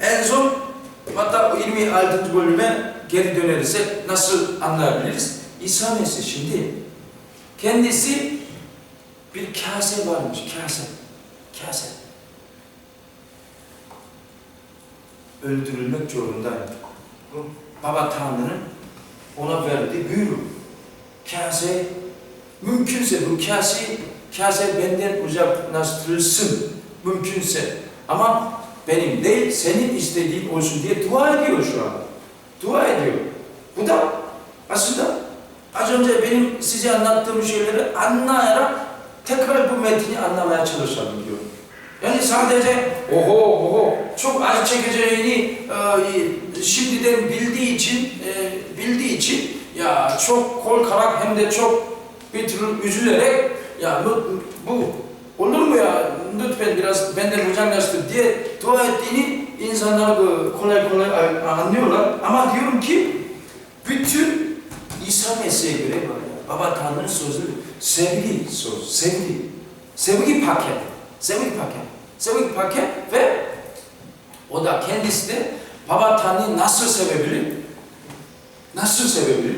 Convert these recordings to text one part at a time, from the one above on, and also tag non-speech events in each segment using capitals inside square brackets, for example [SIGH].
En son hatta 26. bölüme geri dönerirsek nasıl anlayabiliriz? İsa Mesih şimdi kendisi bir kase varmış, kase. Kase. Öldürülmek zorundaydı. Bu Baba Tanrı'nın ona verdiği buyruğu. Kase, mümkünse bu kase, kase benden uzaklaştırılsın. Mümkünse. Ama benim değil, senin istediğin olsun diye dua ediyor şu an. Dua ediyor. Bu da aslında az önce benim size anlattığım şeyleri anlayarak tekrar bu metni anlamaya çalışalım diyor. Yani sadece oho oho çok acı çekeceğini e, şimdiden bildiği için e, bildiği için ya çok korkarak hem de çok bir türlü üzülerek ya bu, lütfen biraz benden uzaklaştır diye dua ettiğini insanlar kolay kolay anlıyorlar. Ama diyorum ki bütün İsa Mesih'e göre var ya, Baba Tanrı'nın sözü sevgi söz, sevgi. Sevgi paket. Sevgi paket. Sevgi paket ve o da kendisi de Baba Tanrı'yı nasıl sevebilir? Nasıl sevebilir?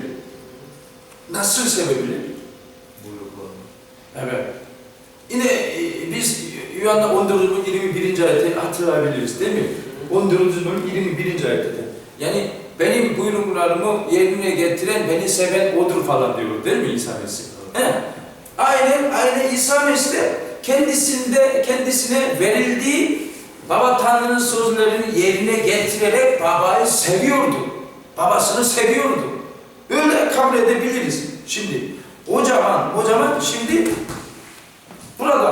Nasıl sevebilir? Evet. Yine e, biz Yuhanna 14. bölüm 21. ayeti hatırlayabiliriz değil mi? 14. bölüm 21. ayette. Yani benim buyruklarımı yerine getiren beni seven odur falan diyor değil mi İsa Mesih? He. Aynen, aynen İsa Mesih de kendisinde, kendisine verildiği Baba Tanrı'nın sözlerini yerine getirerek babayı seviyordu. Babasını seviyordu. Öyle kabul edebiliriz. Şimdi o zaman, o zaman şimdi burada bu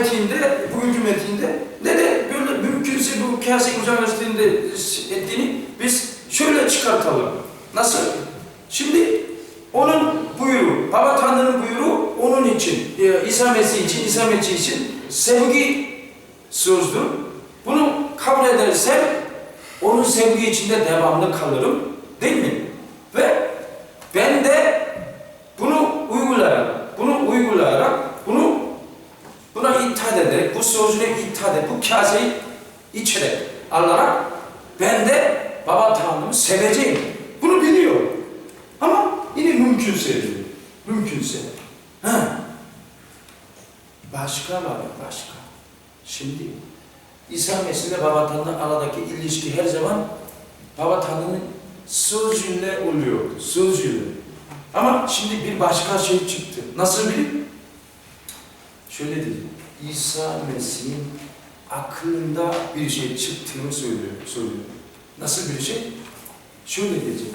metinde, bugünkü metinde ne de böyle mümkünse bu kase uzaklaştığında ettiğini biz şöyle çıkartalım. Nasıl? Şimdi onun buyruğu, Baba Tanrı'nın buyruğu onun için, e, İsa Mesih için, İsa Mesih için sevgi sözdür. Bunu kabul edersem onun sevgi içinde devamlı kalırım. Değil mi? Ve ben de bunu uygulayarak, bunu uygulayarak, bunu buna itaat ederek, bu sözüne itaat ederek, bu kaseyi içerek, alarak ben de Baba Tanrı'mı seveceğim. Bunu biliyor. Ama yine mümkünse diyor. Mümkünse. Ha. Başka var başka. Şimdi İsa Mesih ile Baba Tanrı aradaki ilişki her zaman Baba Tanrı'nın sözüyle oluyor. Sözüyle. Ama şimdi bir başka şey çıktı. Nasıl bileyim? Şöyle dedi. İsa Mesih'in aklında bir şey çıktığını söylüyor. söylüyor. Nasıl bir şey? Şöyle diyecek.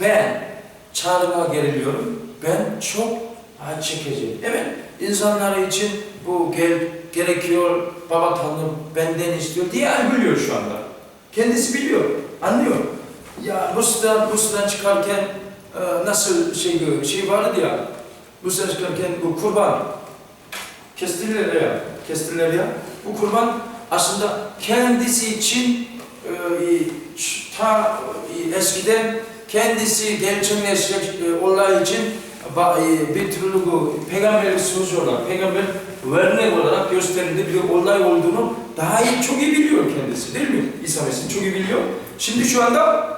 Ben çağrıma geriliyorum. Ben çok acı çekeceğim. Evet, insanlar için bu gel, gerekiyor, Baba Tanrı benden istiyor diye biliyor şu anda. Kendisi biliyor, anlıyor. Ya Rusya'dan, Rusya'dan çıkarken e, nasıl şey, şey vardı ya, Rusya'dan çıkarken bu kurban, kestiler ya, kestiler ya. Bu kurban aslında kendisi için e, ta e, eskiden kendisi gerçekleşecek e, olay için e, bir türlü bu peygamberlik sözü olarak, peygamber örnek olarak gösterildiği bir olay olduğunu daha iyi, çok iyi biliyor kendisi değil mi? İsa Mesih çok iyi biliyor. Şimdi şu anda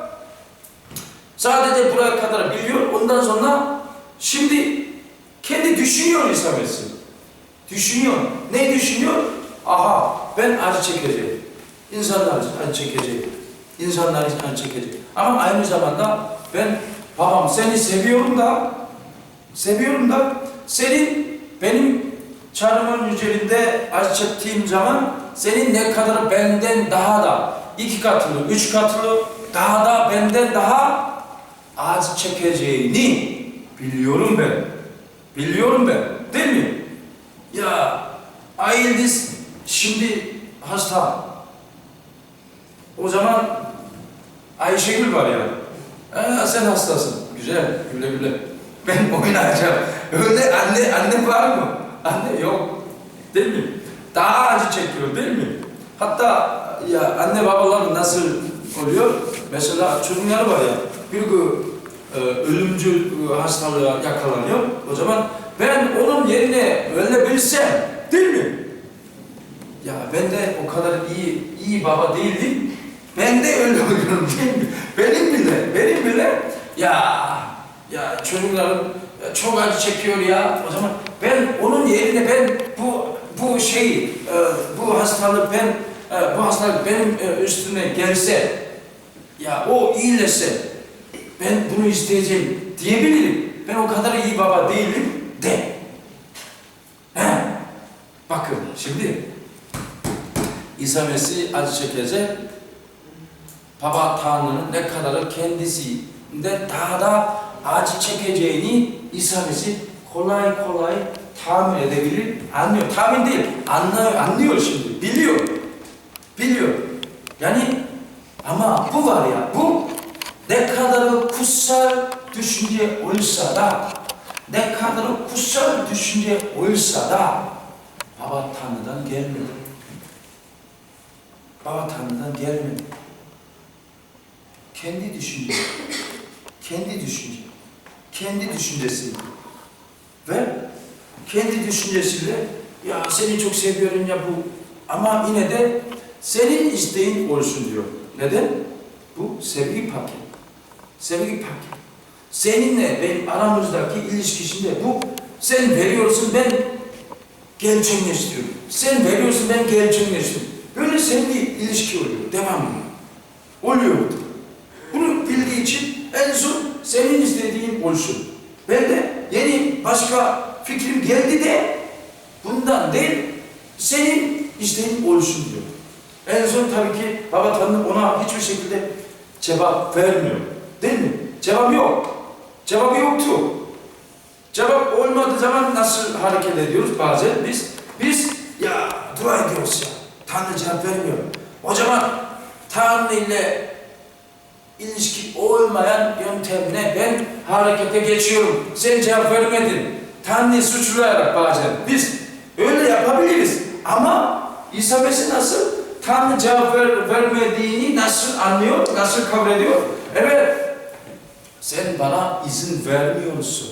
sadece buraya kadar biliyor. Ondan sonra şimdi kendi düşünüyor İsa Mesih. Düşünüyor. Ne düşünüyor? Aha ben acı çekeceğim. İnsanlar acı çekeceğim. İnsanlar acı çekeceğim. Ama aynı zamanda ben babam seni seviyorum da seviyorum da senin benim çarmıhın üzerinde acı çektiğim zaman senin ne kadar benden daha da iki katlı, üç katlı daha da benden daha acı çekeceğini biliyorum ben. Biliyorum ben. Değil mi? Ya Ayıldız şimdi hasta. O zaman Ayşegül var ya. Aa, sen hastasın. Güzel, güle güle. Ben [LAUGHS] oynayacağım. Öyle anne, anne var mı? Anne yok. Değil mi? Daha acı çekiyor değil mi? Hatta ya anne babalar nasıl oluyor? Mesela çocuklar var ya, bir gün e, ölümcül e, hastalığa yakalanıyor. O zaman ben onun yerine öyle bilsem, değil mi? Ya ben de o kadar iyi iyi baba değildim. Ben de öyle oluyorum? [LAUGHS] Benim bile, benim bile ya ya çocuklarım ya çok acı çekiyor ya. O zaman ben onun yerine ben bu bu şey e, bu hastalık ben e, bu hastalık benim e, üstüme gelse ya o iyileşse ben bunu isteyeceğim diyebilirim. Ben o kadar iyi baba değilim de. He. Bakın şimdi İsa Mesih acı çekecek. Baba Tanrı'nın ne kadar kendisinden daha da acı çekeceğini İsa Mesih kolay kolay tahmin edebilir, anlıyor. Tahmin değil, anlıyor, anlıyor şimdi, biliyor. Biliyor. Yani ama bu var ya, bu ne kadar kutsal düşünce olsa da, ne kadar kutsal düşünce olsa da, Baba Tanrı'dan gelmedi. Baba Tanrı'dan gelmedi. Kendi düşünce, kendi düşünce, kendi düşüncesi ve kendi düşüncesiyle ya seni çok seviyorum ya bu ama yine de senin isteğin olsun diyor. Neden? Bu sevgi paket. Sevgi paket. Seninle benim aramızdaki ilişkisinde bu sen veriyorsun ben gerçekleştiriyorum. Sen veriyorsun ben gerçekleştiriyorum. Böyle sevgi ilişki oluyor. Devamlı. Oluyor. Bunu bildiği için en son senin istediğin olsun. Ben de yeni başka fikrim geldi de bundan değil senin isteğin olsun diyor. En son tabii ki Baba Tanrı ona hiçbir şekilde cevap vermiyor. Değil mi? Cevap yok. Cevabı yoktu. Cevap olmadığı zaman nasıl hareket ediyoruz bazen biz? Biz ya dua ediyoruz ya. Tanrı cevap vermiyor. O zaman Tanrı ile ilişki olmayan yöntemine ben harekete geçiyorum. Sen cevap vermedin. Tanrı'yı suçlayarak bazen biz öyle yapabiliriz. Ama İsa Mesih nasıl? Tanrı cevap ver, vermediğini nasıl anlıyor, nasıl kabul ediyor? Evet, sen bana izin vermiyorsun.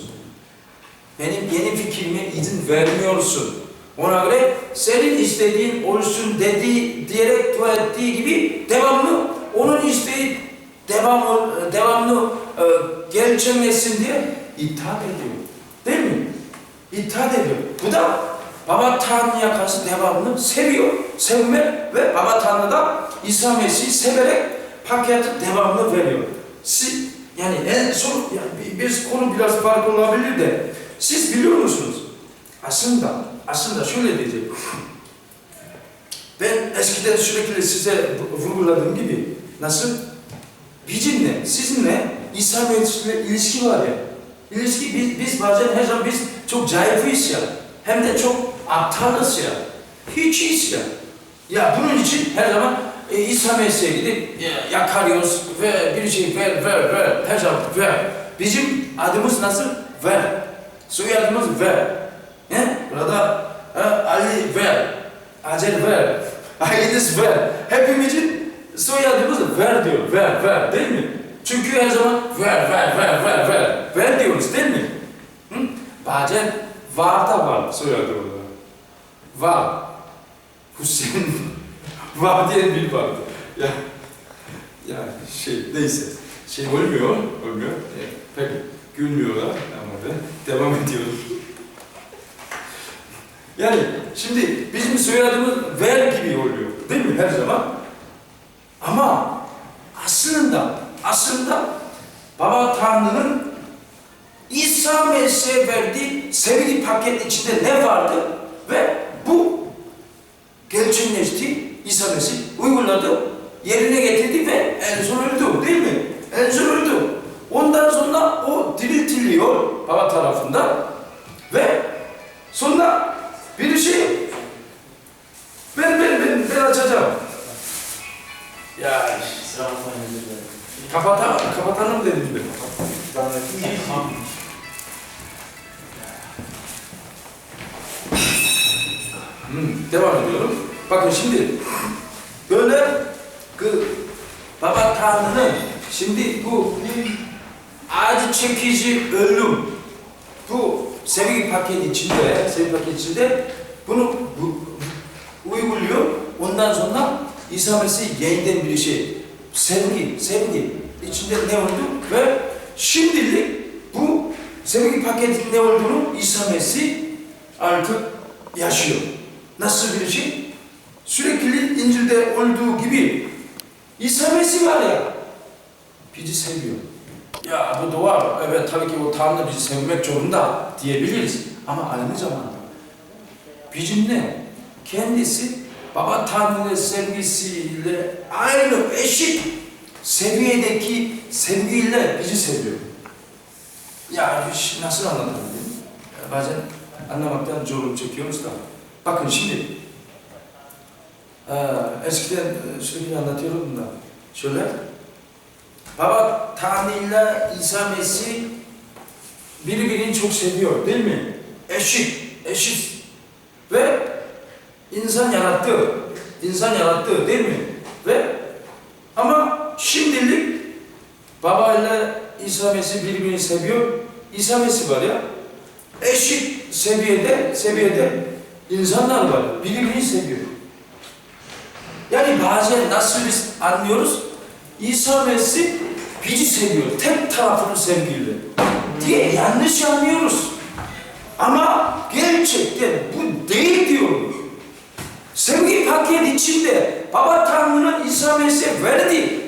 Benim yeni fikrime izin vermiyorsun. Ona göre senin istediğin olsun dediği, diyerek dua ettiği gibi devamlı onun isteği devamlı, devamlı e, gerçekleşsin diye itaat ediyor. Değil mi? İtaat ediyor. Bu da Baba Tanrı'ya karşı devamlı seviyor, sevme ve Baba Tanrı da İsa Mesih'i severek paketi devamlı veriyor. Siz, yani en son, yani biz konu biraz farklı olabilir de siz biliyor musunuz? Aslında, aslında şöyle diyeceğim. Ben eskiden sürekli size vurguladığım gibi nasıl? Bizimle, sizinle İsa Mesih'le ilişki var ya. İlişki biz, biz bazen her zaman biz çok zayıfız ya. Hem de çok aptalız ya. Hiç hiç ya. Ya bunun için her zaman e, İsa Mesih'e gidip e, yakarıyoruz ve bir şey ver ver ver her zaman ver. Bizim adımız nasıl? Ver. Soyadımız ver. He? Burada e, Ali ver. Acel ver. [LAUGHS] Aileniz ver. Hepimizin soyadımız ver diyor. Ver ver değil mi? Çünkü her zaman ver ver ver ver ver. Ver diyoruz değil mi? Hı? Bazen var da var soyadı olarak. Var. Hüseyin [LAUGHS] var diye bir vardı. Ya, ya şey neyse. Şey olmuyor, olmuyor. E, peki gülmüyorlar ama ben devam ediyorum. Yani şimdi bizim soyadımız ver gibi oluyor. Değil mi her zaman? Ama aslında aslında Baba Tanrı'nın İsa Mesih'e verdiği sevgi paket içinde ne vardı ve bu gerçekleşti. İsa Mesih uyguladı, yerine getirdi ve en son öldü değil mi? En son öldü. Ondan sonra o diriltiliyor baba tarafından ve sonra ben ben ben ben açacağım. Ya kapata, kapatalım dedim ben. Hmm, devam ediyorum. Bakın şimdi böyle 그 Baba Tanrı'nın şimdi bu acı çekici ölüm bu sevgi paketi içinde sevgi paketi içinde bunu bu, uyguluyor ondan sonra İsa Mesih yeniden bir şey. Sevgi, sevgi. içinde ne oldu? Ve şimdilik bu sevgi paketinin ne olduğunu İsa Mesih artık yaşıyor. Nasıl bir şey? Sürekli İncil'de olduğu gibi İsa Mesih var ya, bizi seviyor. Ya bu doğal, evet tabii ki o Tanrı bizi sevmek zorunda diyebiliriz. Ama aynı zamanda bizim ne? Kendisi Baba Tanrı'nın sevgisiyle aynı eşit seviyedeki sevgiyle bizi seviyor. Ya iş nasıl anlatabilirim? Bazen anlamaktan zorluk çekiyoruz da. Bakın şimdi eskiden sürekli anlatıyorum da şöyle Baba Tanrı'yla İsa Mesih birbirini çok seviyor değil mi? Eşit, eşit insan yarattı, insan yarattı değil mi? Ve ama şimdilik Baba ile İsa Mesih birbirini seviyor. İsa Mesih var ya eşit seviyede seviyede insanlar var. Birbirini seviyor. Yani bazen nasıl biz anlıyoruz? İsa Mesih bizi seviyor. Tek tarafını sevgiyle. Diye yanlış anlıyoruz. Ama gerçekten bu değil diyoruz. Sevgi paket içinde Baba Tanrı'nın İsa Mesih verdi.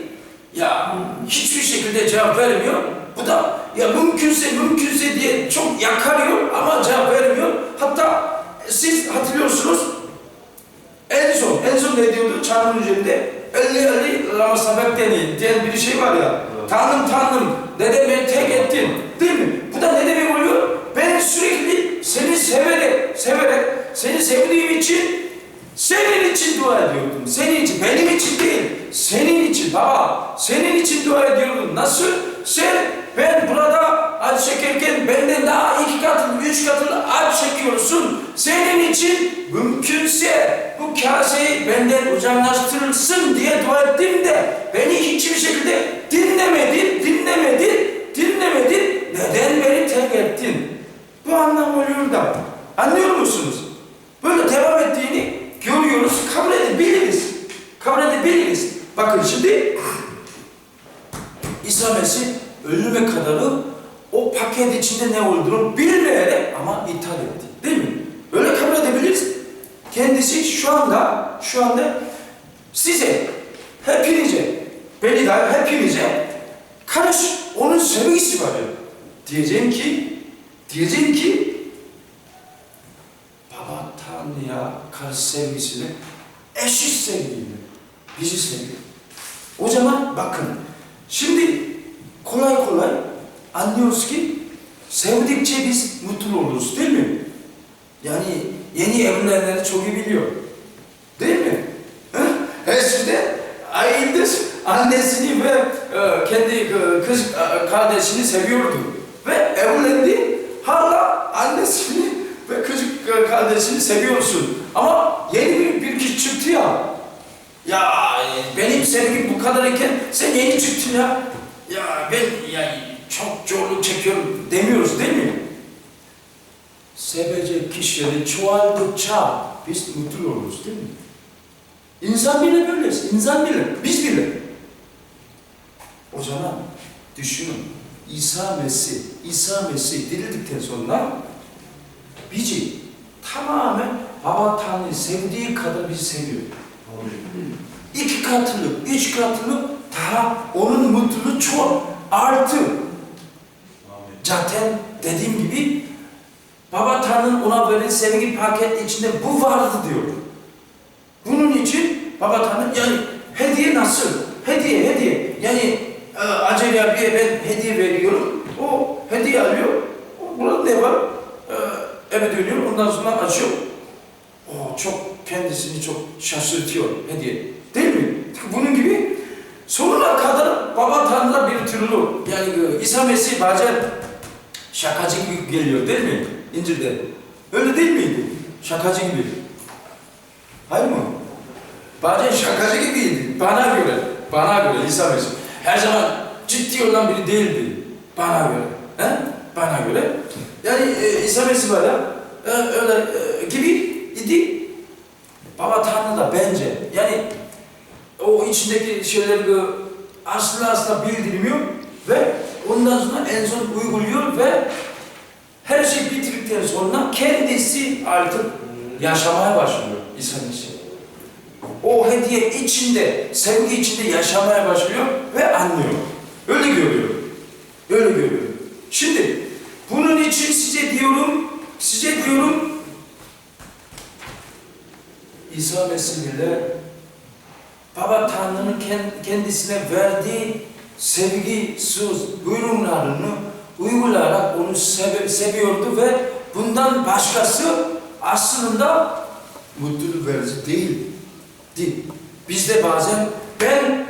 Ya hiçbir şekilde cevap vermiyor. Bu da ya mümkünse mümkünse diye çok yakarıyor ama cevap vermiyor. Hatta siz hatırlıyorsunuz en son, en son ne diyordu çarmıhın üzerinde? Elli elli lama sabek deniyor diyen bir şey var ya. Tanrım Tanrım neden beni tek ettin? Değil mi? Bu da ne demek oluyor? Ben sürekli seni severek, severek, seni sevdiğim için senin için dua ediyordum. Senin için, benim için değil. Senin için baba, senin için dua ediyordum. Nasıl? Sen, ben burada acı çekerken benden daha iki katını, üç katını acı çekiyorsun. Senin için mümkünse bu kaseyi benden uzaklaştırılsın diye dua ettim de beni hiçbir şekilde dinlemedin, dinlemedin, dinlemedin. Neden beni terk ettin? Bu anlam oluyor da. Anlıyor musunuz? Böyle devam ettiğini görüyoruz, kabul edebiliriz. Kabul edebiliriz. Bakın şimdi İsa Mesih ölüme kadarı o paket içinde ne olduğunu bilmeyerek ama ithal etti. Değil mi? Öyle kabul edebiliriz. Kendisi şu anda, şu anda size, hepinize, beni dahil hepinize karış, onun sevgisi var. Diyeceğim ki, diyeceğim ki Baba Tanrı'ya karşı sevgisini eşit sevgiyle bizi seviyor. O zaman bakın, şimdi kolay kolay anlıyoruz ki sevdikçe biz mutlu oluruz değil mi? Yani yeni evlenenleri çok iyi biliyor. Değil mi? Eskiden ayındır annesini ve e, kendi e, kız e, kardeşini seviyordu. Ve evlendi hala annesini e, kardeşini seviyorsun. Ama yeni bir, bir kişi çıktı ya. Ya benim sevgim bu kadar iken sen yeni çıktın ya. Ya ben yani çok zorluk çekiyorum demiyoruz değil mi? Sevecek kişileri çoğaldıkça biz mutlu oluruz değil mi? İnsan bile böyle, insan bile, biz bile. O zaman düşünün, İsa Mesih, İsa Mesih dirildikten sonra bizi tamamen Baba Tanrı sevdiği kadar bizi seviyor. İki katılık, üç katılık daha onun mutluluğu çok artı. Zaten dediğim gibi Baba Tanrı'nın ona verilen sevgi paket içinde bu vardı diyor. Bunun için Baba Tanrı yani hediye nasıl? Hediye, hediye. Yani e, Acele abiye ben hediye veriyorum. O hediye alıyor. O, burada ne var? Eve dönüyor. Ondan sonra açıyor. O çok kendisini çok şaşırtıyor hediye. Değil mi? Bunun gibi sonuna kadar Baba Tanrı'na bir türlü yani e, İsa Mesih bazen şakacı gibi geliyor değil mi? İncil'de. Öyle değil miydi? Şakacı gibi. Hayır mı? Bazen şakacı gibiydi. Bana göre. Bana göre İsa Mesih. Her zaman ciddi olan biri değildi. Bana göre. He? Bana göre. Yani e, İsa Mesih var ya. e, öyle e, gibi idi. Baba Tanrı da bence yani o içindeki şeyleri asla asla bildirmiyor ve ondan sonra en son uyguluyor ve her şey bitirdikten sonra kendisi artık yaşamaya başlıyor İsa'nın için. O hediye içinde, sevgi içinde yaşamaya başlıyor ve anlıyor. Öyle görüyor. Öyle görüyor. Şimdi bunun için size diyorum, size diyorum İsa Mesih Baba Tanrı'nın kendisine verdiği sevgi, söz, buyurumlarını uygulayarak onu seve, seviyordu ve bundan başkası aslında mutluluk verici değil. Değil. Biz de bazen ben,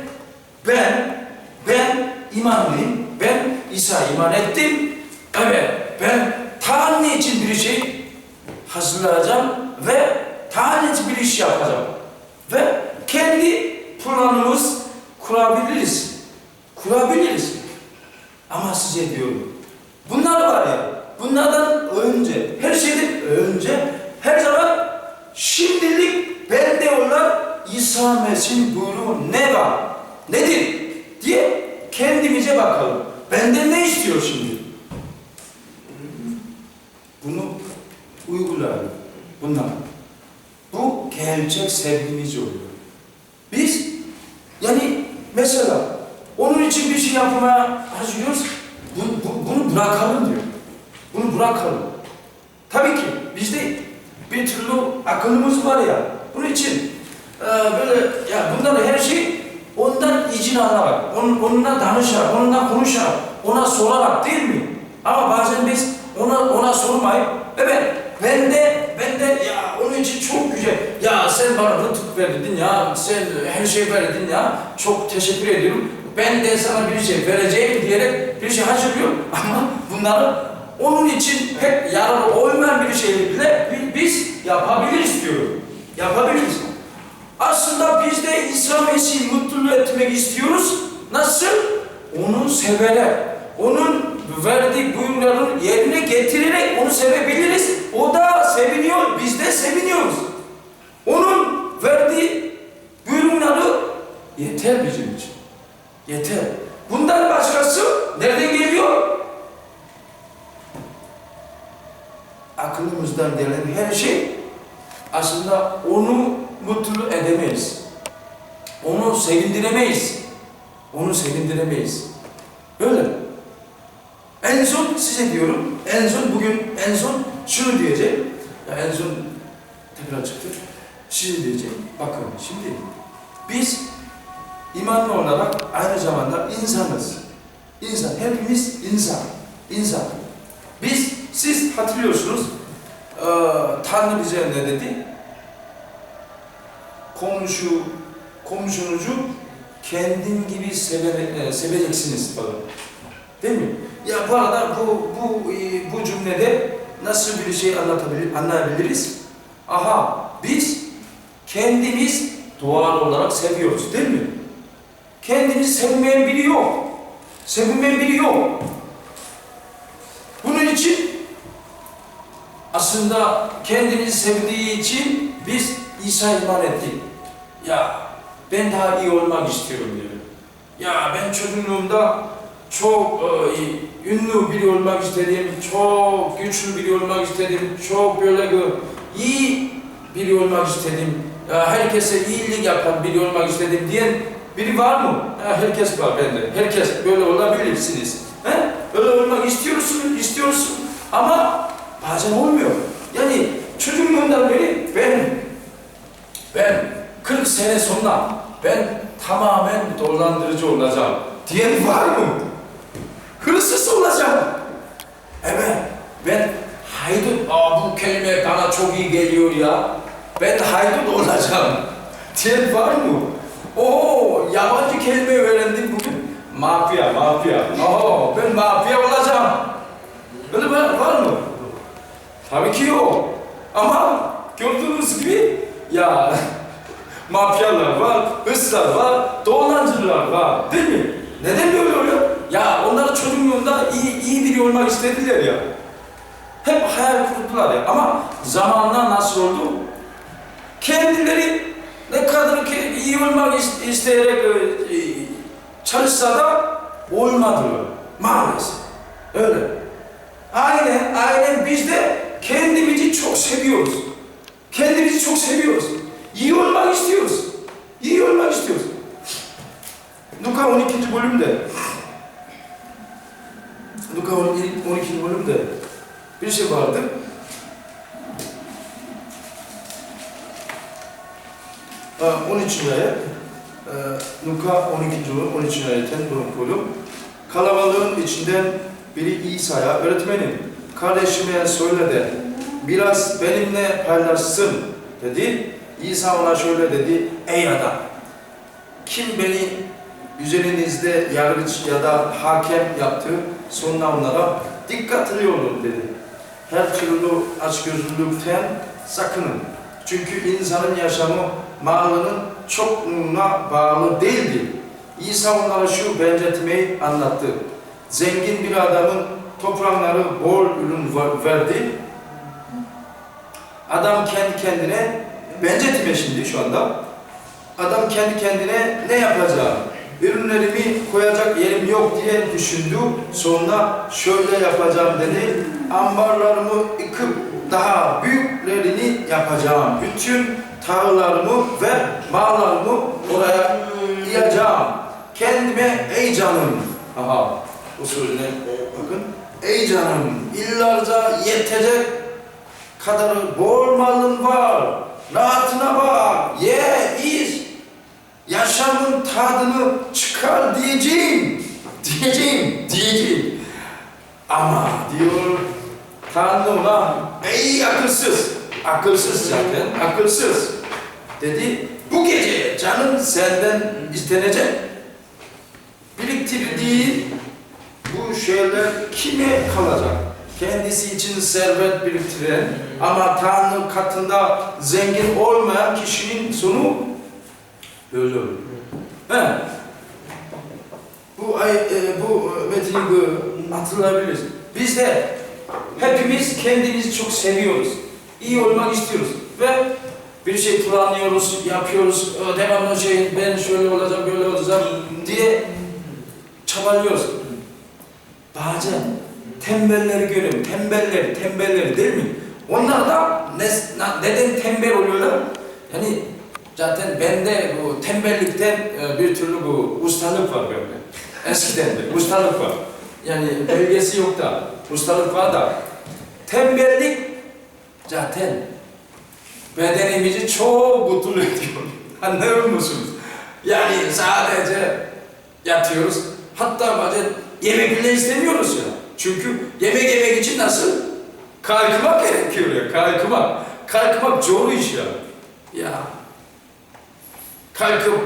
ben, ben imanlıyım, ben İsa iman ettim. Evet, ben Tanrı için bir şey hazırlayacağım ve Tanrı için bir iş yapacağım. Ve kendi planımız kurabiliriz. Kurabiliriz. Ama size diyorum, bunlar var ya, bunlardan önce, her şeyden önce, her zaman şimdilik bende olan İsa Mesih'in buyruğu ne var, nedir diye kendimize bakalım. Benden ne istiyor şimdi? Bunu uygulayalım. Bunlar. Bu gerçek sevgimiz oluyor. Biz yani mesela onun için bir şey yapmaya hazırlıyoruz. Bu, bu, bunu bırakalım diyor. Bunu bırakalım. Tabii ki bizde bir türlü akıllımız var ya. Bunun için e, böyle ya bunları her şey ondan izin alarak, onun, onunla danışarak, onunla konuşarak, ona sorarak değil mi? Ama bazen biz ona ona sormayıp evet ben de ben de ya onun için çok güzel. Ya sen bana rıtık verdin ya, sen her şey verdin ya. Çok teşekkür ediyorum. Ben de sana bir şey vereceğim diyerek bir şey hazırlıyor. [LAUGHS] Ama bunları onun için pek yararlı olmayan bir şey bile biz yapabiliriz diyorum. Yapabiliriz. Aslında biz de İsa Mesih'i mutlu etmek istiyoruz. Nasıl? Onu severek, onun verdiği buyumların yerine getirerek onu sevebiliriz. O da seviniyor, biz de seviniyoruz. Onun verdiği buyumları yeter bizim için. Yeter. Bundan başkası nereden geliyor? Aklımızdan gelen her şey aslında onu mutlu edemeyiz. Onu sevindiremeyiz. Onu sevindiremeyiz. Öyle. En son size diyorum, en son bugün en son şunu diyeceğim. Ya en son tekrar çıktı. Şimdi diyeceğim. Bakın şimdi biz imanlı olarak aynı zamanda insanız. İnsan, hepimiz insan. İnsan. Biz, siz hatırlıyorsunuz, ee, Tanrı bize ne dedi? Komşu, komşunuzu kendin gibi seve, e, seveceksiniz falan. Değil mi? Ya bu arada bu, bu, e, bu cümlede nasıl bir şey anlatabilir, anlayabiliriz? Aha, biz kendimiz doğal olarak seviyoruz değil mi? Kendimizi sevmeyen biri yok. Sevilmeyen biri yok. Bunun için aslında kendini sevdiği için biz İsa iman ettik. Ya ben daha iyi olmak istiyorum diyor. Ya ben çocukluğumda çok e, ünlü biri olmak istedim, çok güçlü biri olmak istedim, çok böyle iyi biri olmak istedim. Ya herkese iyilik yapan biri olmak istedim diyen biri var mı? Ya herkes var bende. Herkes böyle olabilirsiniz. He? Öyle olmak istiyorsun, istiyorsun ama bazen olmuyor. Yani çocukluğumdan beri ben ben 40 sene sonra ben tamamen dolandırıcı olacağım diyen var mı? Olacağım. Evet, ben haydut, aa bu kelime bana çok iyi geliyor ya. Ben haydut olacağım diyen var mı? Oo, yabancı kelime öğrendim bugün. Mafya, mafya. Oo, ben mafya olacağım. Böyle var, var mı? Tabii ki yok. Ama gördüğünüz gibi ya mafyalar var, hırsızlar var, dolandırıcılar var. Değil mi? Neden böyle oluyor? Ya onlar çocukluğunda iyi, iyi biri olmak istediler ya. Hep hayal kurdular ya. Ama zamanla nasıl oldu? kendileri ne kadar ki iyi olmak is- isteyerek e, e, çalışsa da olmadılar maalesef. Öyle. Aynen, aynen biz de kendimizi çok seviyoruz. Kendimizi çok seviyoruz. İyi olmak istiyoruz. İyi olmak istiyoruz. Luka 12. bölümde Luka 12. bölümde bir şey vardı. Aa, 13. ayet. Ee, Luka 12. bölüm, 13. ayetten bu bölüm. Kalabalığın içinden biri İsa'ya, öğretmenim, kardeşime söyle de biraz benimle paylaşsın dedi. İsa ona şöyle dedi, ey adam, kim beni üzerinizde yargıç ya da hakem yaptı, sonra onlara dikkatli olun dedi. Her türlü açgözlülükten sakının. Çünkü insanın yaşamı malının çokluğuna bağlı değildir. İsa onlara şu benzetmeyi anlattı. Zengin bir adamın toprakları bol ürün verdi. Adam kendi kendine benzetme şimdi şu anda. Adam kendi kendine ne yapacağım? Ürünlerimi koyacak yerim yok diye düşündü. Sonra şöyle yapacağım dedi. Ambarlarımı yıkıp daha büyüklerini yapacağım. Bütün tarlalarımı ve mallarımı oraya yiyeceğim. Kendime ey canım. Aha bu sözüne bakın. Ey canım illarca yetecek kadar bol malın var. Rahatına bak. Ye, iç. Yaşamın tadını çıkar diyeceğim. Diyeceğim, diyeceğim. Ama diyor Tanrı ona ey akılsız. Akılsız zaten, akılsız. Dedi bu gece canın senden istenecek. Biriktirdiği bu şeyler kime kalacak? Kendisi için servet biriktiren ama Tanrı katında zengin olmayan kişinin sonu olur. He. Bu ay, e, bu metni bu hatırlayabiliriz. Biz de hepimiz kendimizi çok seviyoruz. İyi olmak istiyoruz ve bir şey planlıyoruz, yapıyoruz. e, Devamlı şey ben şöyle olacağım, böyle olacağım diye çabalıyoruz. Bazen tembelleri görüyorum. Tembelleri, tembelleri değil mi? Onlar da neden tembel oluyorlar? Yani zaten bende bu tembellikten e, bir türlü bu ustalık var bende. Eskiden de ustalık var. Yani belgesi yok da ustalık var da tembellik zaten bedenimizi çok mutlu ediyor. [LAUGHS] Anlıyor musunuz? Yani sadece yatıyoruz. Hatta bazen yemek bile istemiyoruz ya. Çünkü yemek yemek için nasıl? Kalkmak gerekiyor ya, kalkmak. Kalkmak zor iş ya. Ya. Kalkıp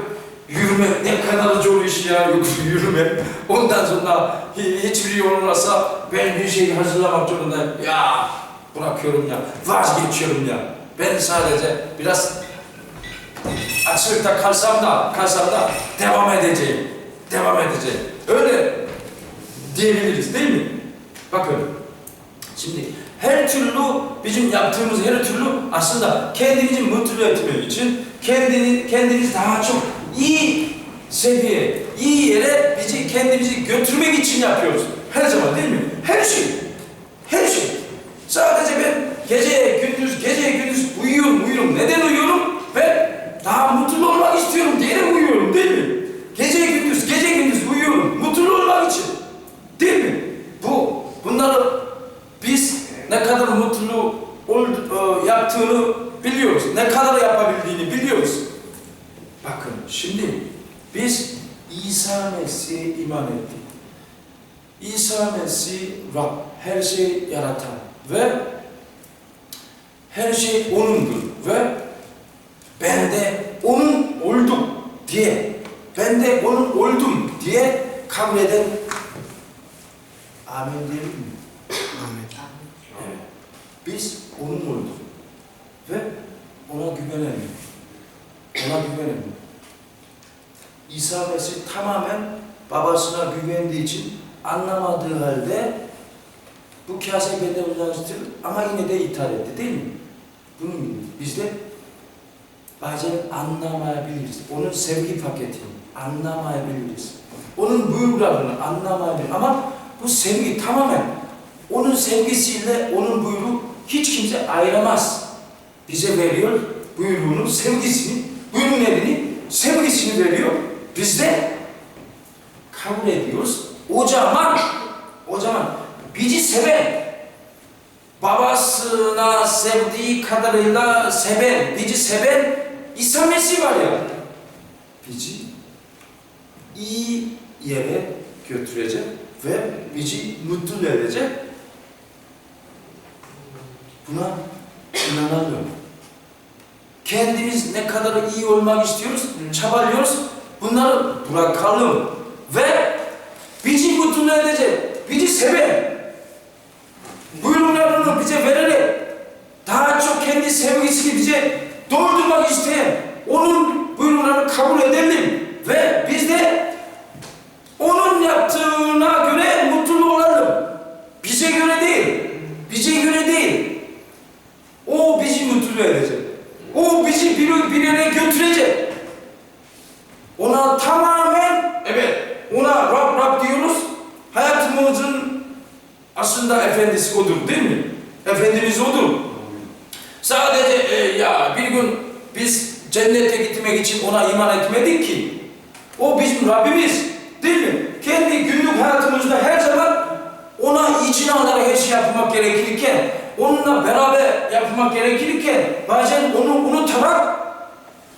yürümek ne kadar zor iş ya yürümek. Ondan sonra hi- hiçbir yol olmasa ben bir şey hazırlamak zorundayım. Ya bırakıyorum ya, vazgeçiyorum ya. Ben sadece biraz açıkta kalsam da, kalsam da devam edeceğim. Devam edeceğim. Öyle diyebiliriz değil mi? Bakın. Şimdi her türlü bizim yaptığımız her türlü aslında kendimizi mutlu etmek için kendini kendimizi daha çok iyi seviye, iyi yere bizi kendimizi götürmek için yapıyoruz. Her zaman değil mi? Her şey. Her şey. Sadece ben gece gündüz gece gündüz uyuyorum uyuyorum. Neden uyuyorum? Ben daha mutlu olmak istiyorum diyerek uyuyorum değil mi? Gece gündüz gece gündüz uyuyorum. Mutlu olmak için. Değil mi? Bu bunları biz ne kadar mutlu ol, e, yaptığını biliyoruz. Ne kadar yapabildiğini biliyoruz. Bakın şimdi biz İsa Mesih'e iman ettik. İsa Mesih Rab, her şeyi yaratan ve her şey O'nundur ve ben de O'nun oldum diye, ben de O'nun oldum diye kabul eden Amin diyelim mi? Evet. Biz onun olduk ve ona güvenelim. Ona güvenelim. İsa Mesih tamamen babasına güvendiği için anlamadığı halde bu kase benden uzaklaştırır ama yine de itaat etti değil mi? Gibi. Biz de bazen anlamayabiliriz. Onun sevgi paketini anlamayabiliriz. Onun buyrularını anlamayabiliriz. Ama bu sevgi tamamen onun sevgisiyle onun buyruğu hiç kimse ayıramaz. Bize veriyor buyruğunun sevgisini, buyruğun elini, sevgisini veriyor. Biz de kabul ediyoruz. Zaman bizi seven, babasına sevdiği kadarıyla seven, bizi seven İsa Mesih var ya. Bizi iyi yere götürecek ve bizi mutlu edecek. Buna inanalım. Kendimiz ne kadar iyi olmak istiyoruz, çabalıyoruz. Bunları bırakalım ve bizi mutlu edecek, bizi seven, buyruğlarını bize vererek daha çok kendi sevgisini bize doldurmak isteyen onun buyruğlarını kabul edelim ve biz de onun yaptığına göre mutlu olalım. Bize göre değil, bize göre değil. O bizi mutlu edecek. O bizi bir, bir yere götürecek. Ona tamamen evet ona Rab Rab diyoruz. Hayatımızın aslında efendisi odur değil mi? Efendimiz odur. Sadece e, ya bir gün biz cennete gitmek için ona iman etmedik ki. O bizim Rabbimiz değil mi? Kendi günlük hayatımızda her zaman ona içine alarak her şey yapmak gerekirken, onunla beraber yapmak gerekirken bazen onu unutarak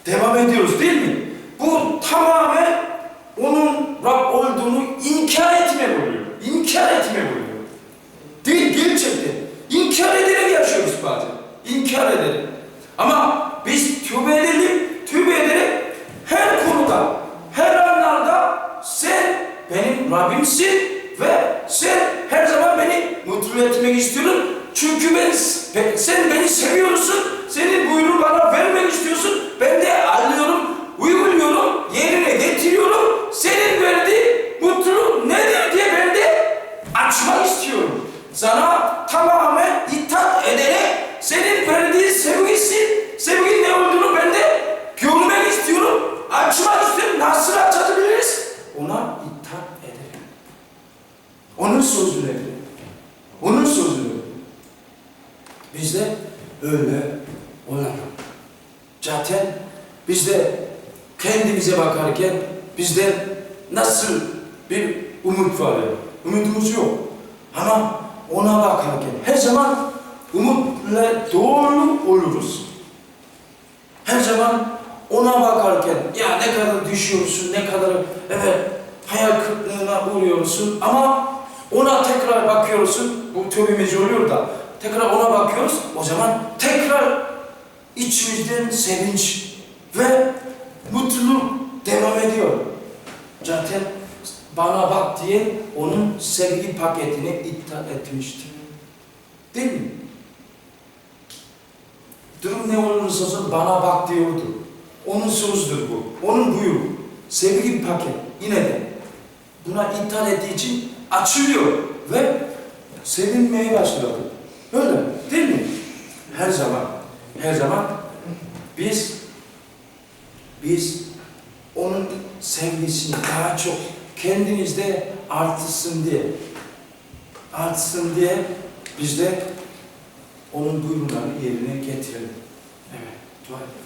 devam ediyoruz değil mi? Bu tamamen onun Rab olduğunu inkar etme oluyor. İnkar etme oluyor. Değil gerçekten. İnkar ederek yaşıyoruz bazen. İnkar ederek. Ama biz tövbe edelim, tövbe ederek her konuda, her anlarda sen benim Rabbimsin ve sen her zaman beni mutlu etmek istiyorsun. Çünkü ben, sen beni seviyorsun, senin buyruğu bana vermek istiyorsun. Ben de alıyorum, uyguluyorum, yerine getiriyorum. Senin verdiğin mutluluk nedir diye ben de açmak istiyorum. Sana tamamen itaat ederek senin verdiğin sevgisi, sevginin ne olduğunu ben de görmek istiyorum. Açmak istiyorum. Nasıl açabiliriz? Ona itaat ederek. Onun sözüne. Onun sözüne. Biz de öyle olalım. Zaten biz de kendimize bakarken bizde nasıl bir umut var ya. Umudumuz yok. Ama ona bakarken her zaman umutla dolu oluruz. Her zaman ona bakarken ya ne kadar düşüyorsun, ne kadar evet hayal kırıklığına uğruyorsun ama ona tekrar bakıyorsun. Bu tövbemiz oluyor da tekrar ona bakıyoruz. O zaman tekrar içimizden sevinç ve mutluluk devam ediyor. Zaten bana bak diye onun sevgi paketini iptal etmişti. Değil mi? Durum ne olursa olsun bana bak diyordu. Onun sözüdür bu. Onun buyruğu. Sevgi paket. Yine de buna iptal ettiği için açılıyor ve sevinmeye başladı. Öyle değil mi? Her zaman, her zaman biz biz onun sevgisini daha çok kendinizde artırsın diye artsın diye biz de onun buyruğlarını yerine getirelim. Evet. Dua edelim.